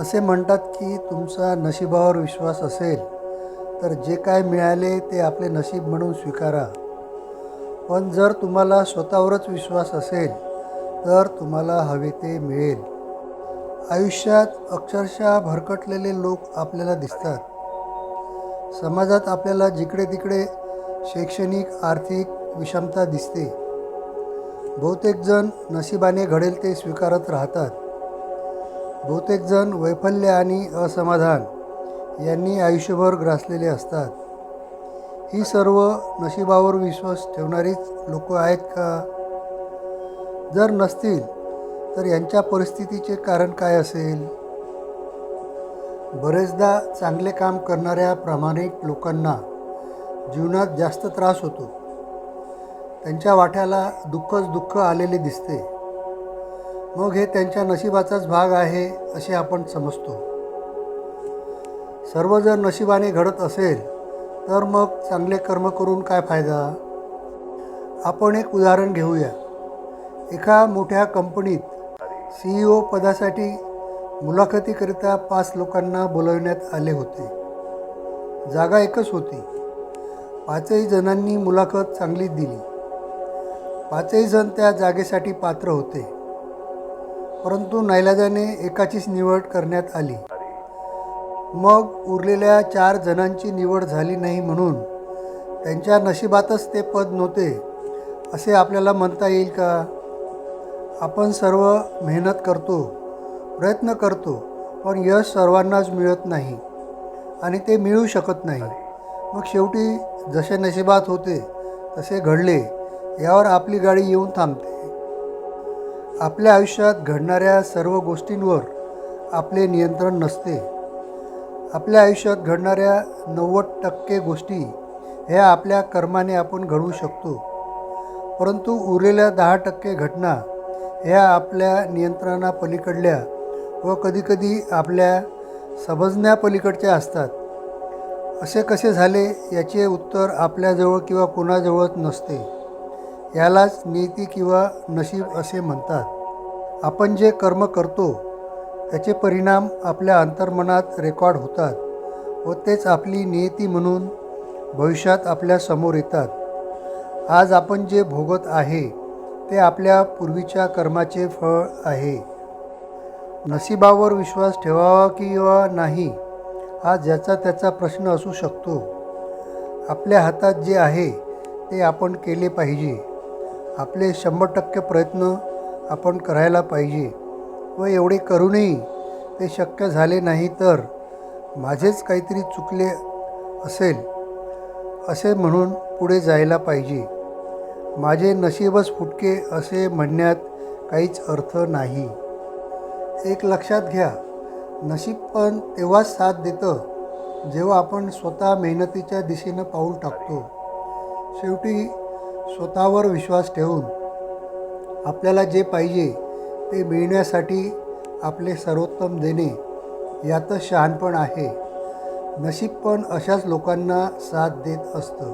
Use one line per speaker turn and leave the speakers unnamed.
असे म्हणतात की तुमचा नशिबावर विश्वास असेल तर जे काय मिळाले ते आपले नशीब म्हणून स्वीकारा. पण जर तुम्हाला स्वतःवरच विश्वास असेल तर तुम्हाला हवे ते मिळेल. आयुष्यात अक्षरशः भरकटलेले लोक आपल्याला दिसतात. समाजात आपल्याला जिकडे तिकडे शैक्षणिक आर्थिक विषमता दिसते. बहुतेक जण नशिबाने घडेल ते स्वीकारत राहतात. बहुतेकजण वैफल्य आणि असमाधान यांनी आयुष्यभर ग्रासलेले असतात. ही सर्व नशिबावर विश्वास ठेवणारीच लोक आहेत का? जर नसतील तर यांच्या परिस्थितीचे कारण काय असेल? बरेचदा चांगले काम करणाऱ्या प्रामाणिक लोकांना जीवनात जास्त त्रास होतो. त्यांच्या वाट्याला दुःखच दुःख आलेले दिसते. मग हे त्यांच्या नशिबाचाच भाग आहे असे आपण समजतो. सर्व जर नशिबाने घडत असेल तर मग चांगले कर्म करून काय फायदा? आपण एक उदाहरण घेऊया. एका मोठ्या कंपनीत सी ई ओ पदासाठी मुलाखतीकरिता पाच लोकांना बोलवण्यात आले होते. जागा एकच होती. पाचही जणांनी मुलाखत चांगलीच दिली. पाचही जण त्या जागेसाठी पात्र होते. परंतु नाईलाजाने एकाचीच निवड करण्यात आली. मग उरलेल्या चार जणांची निवड झाली नाही म्हणून त्यांच्या नशिबातच ते पद नव्हते असे आपल्याला म्हणता येईल का? आपण सर्व मेहनत करतो प्रयत्न करतो पण यश सर्वांनाच मिळत नाही आणि ते मिळू शकत नाही. मग शेवटी जसे नशिबात होते तसे घडले. यावर आपली गाडी येऊन थांबते. आपल्या आयुष्यात घडणाऱ्या सर्व गोष्टींवर आपले नियंत्रण नसते. आपल्या आयुष्यात घडणाऱ्या नव्वद टक्के गोष्टी ह्या आपल्या कर्माने आपण घडवू शकतो. परंतु उरलेल्या दहा टक्के घटना ह्या आपल्या नियंत्रणापलीकडल्या व कधीकधी आपल्या समजण्यापलीकडच्या असतात. असे कसे झाले याचे उत्तर आपल्याजवळ किंवा कोणाजवळच नसते. यालाच नियती किंवा नशीब असे म्हणतात. आपण जे कर्म करतो त्याचे परिणाम आपल्या अंतर्मनात रेकॉर्ड होतात व तेच आपली नियती म्हणून भविष्यात आपल्यासमोर येतात. आज आपण जे भोगत आहे ते आपल्या पूर्वीच्या कर्माचे फळ आहे. नशिबावर विश्वास ठेवावा किंवा नाही हा ज्याचा त्याचा प्रश्न असू शकतो. आपल्या हातात जे आहे ते आपण केले पाहिजे. आपले शंभर टक्के प्रयत्न आपण करायला पाहिजे व एवढे करूनही ते शक्य झाले नाही तर माझेच काहीतरी चुकले असेल असे म्हणून पुढे जायला पाहिजे. माझे नशीबच फुटके असे म्हणण्यात काहीच अर्थ नाही. एक लक्षात घ्या नशीब पण तेव्हाच साथ देतं जेव्हा आपण स्वतः मेहनतीच्या दिशेनं पाऊल टाकतो. शेवटी स्वतःवर विश्वास ठेवून आपल्याला जे पाहिजे ते मिळण्यासाठी आपले सर्वोत्तम देणे यातच शहाणपण आहे. नशीब पण अशाच लोकांना साथ देत असतं.